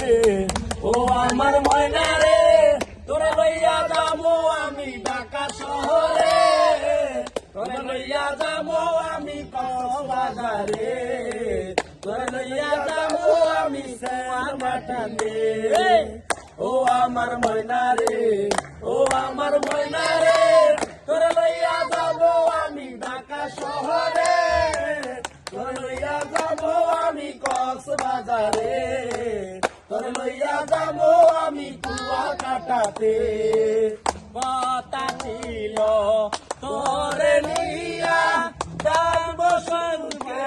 রে। ও আমার ময়না রে, তোরে লইয়া যাব আমি ঢাকা শহরে। তোরে লইয়া যাব আমি কক্সবাজারে। তোরে লইয়া যাব আমি সেমার মাটাতে ও আমার ময়না রে, ও আমার ময়না রে, তোরে লইয়া যাব আমি ঢাকা শহরে। তোরে লইয়া যাব আমি কক্সবাজারে তোরে লইয়া যাব আমি কুয়া কাটাতে। কথা ছিল তোরে নিয়া যাব সঙ্গে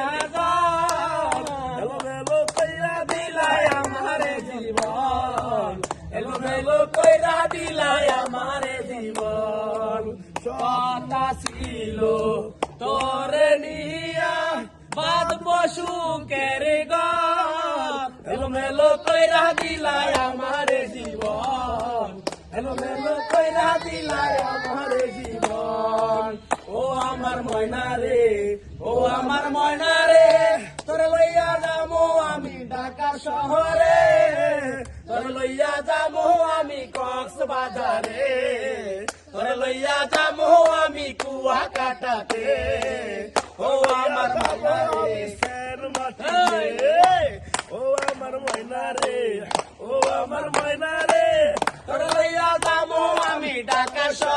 এলো মেলো কইরা দিলাই আমারে জীবন। এলো মেলো কইরা দিলাই আমারে জীবন। কথা ছিল, তোরে নিয়া বাদ পশু কেরে এলো মেলো কইরা দিলাই আমারে জীবন এলো মেলো কইরা দিলাই আমারে জীবন ও আমার ময়না রে। ও আমার ময়না রে। তোরে লইয়া যাব আমি ঢাকা শহরে। তোরে লইয়া যাব আমি কক্সবাজারে। তোরে লইয়া যাব আমি কুয়া কাটাতে ও আমার ও আমার ময়না রে। ও আমার ময়না রে। তোরে লইয়া যাব আমি ঢাকা শহরে